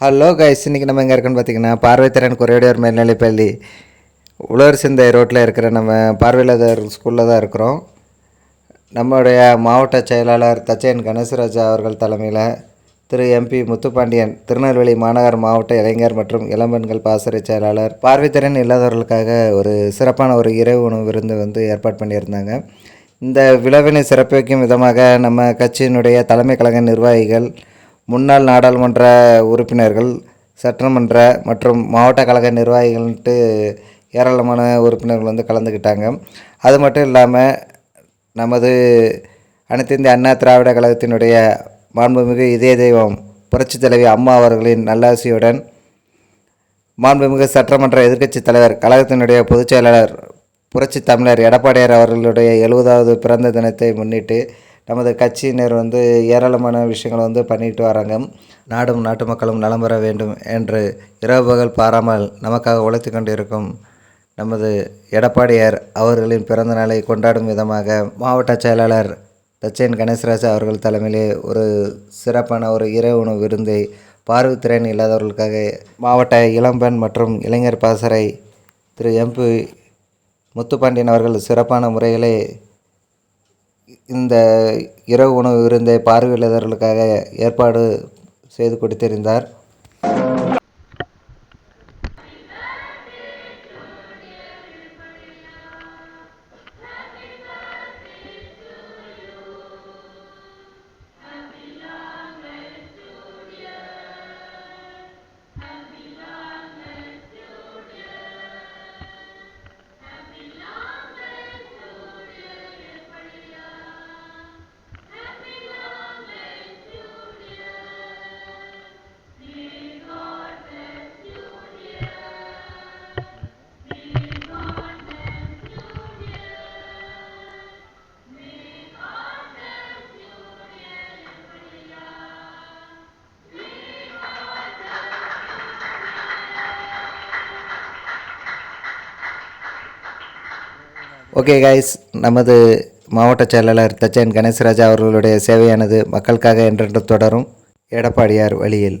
Hello guys இன்றைக்கி நம்ம எங்கே இருக்கோன்னு பார்த்தீங்கன்னா பார்வைத்திறன் குறையுடையோர் மேல்நிலைப்பள்ளி. உழவர் சிந்தை ரோட்டில் இருக்கிற நம்ம பார்வையில்லாதவர் ஸ்கூலில் தான் இருக்கிறோம். நம்முடைய மாவட்ட செயலாளர் தச்சையன் கணேசராஜா அவர்கள் தலைமையில் திரு எம்பி முத்துப்பாண்டியன் திருநெல்வேலி மாநகர் மாவட்ட இளைஞர் மற்றும் இளம்பெண்கள் பாசறை செயலாளர் பார்வைத்திறன் இல்லாதவர்களுக்காக ஒரு சிறப்பான ஒரு இரவு உணவு விருந்து வந்து ஏற்பாடு பண்ணியிருந்தாங்க. இந்த விழாவினை சிறப்பிக்கும் விதமாக நம்ம கட்சியினுடைய தலைமை கழக நிர்வாகிகள் முன்னாள் நாடாளுமன்ற உறுப்பினர்கள் சட்டமன்ற மற்றும் மாவட்ட கழக நிர்வாகிகள்ன்ட்டு ஏராளமான உறுப்பினர்கள் வந்து கலந்துக்கிட்டாங்க. அது மட்டும் இல்லாமல் நமது அனைத்து இந்திய அண்ணா திராவிட கழகத்தினுடைய மாண்புமிகு இதய தெய்வம் புரட்சி தலைவி அம்மா அவர்களின் நல்லாசியுடன் மாண்புமிகு சட்டமன்ற எதிர்க்கட்சித் தலைவர் கழகத்தினுடைய பொதுச் செயலாளர் புரட்சி தமிழர் எடப்பாடியார் அவர்களுடைய எழுபதாவது பிறந்த தினத்தை முன்னிட்டு நமது கட்சியினர் வந்து ஏராளமான விஷயங்களை வந்து பண்ணிட்டு வராங்க. நாடும் நாட்டு மக்களும் நலம் பெற வேண்டும் என்று இரவு பகல் பாராமல் நமக்காக உழைத்து கொண்டிருக்கும் நமது எடப்பாடியார் அவர்களின் பிறந்த நாளை கொண்டாடும் விதமாக மாவட்ட செயலாளர் தச்சையன் கணேசராஜ் அவர்கள் தலைமையிலே ஒரு சிறப்பான ஒரு இரவு உணவு விருந்தை பார்வைத்திறன் இல்லாதவர்களுக்காக மாவட்ட இளம்பெண் மற்றும் இளைஞர் பாசறை திரு எம்பி முத்துப்பாண்டியன் அவர்கள் சிறப்பான முறையிலே இந்த இரவு உணவு விருந்தை பார்வையில்லாதவர்களுக்காக ஏற்பாடு செய்து கொடுத்திருந்தார். ஓகே கைஸ் நமது மாவட்ட செயலாளர் தச்சன் கணேசராஜா அவர்களுடைய சேவையானது மக்களுக்காக என்றென்று தொடரும். எடப்பாடியார் வழியில்.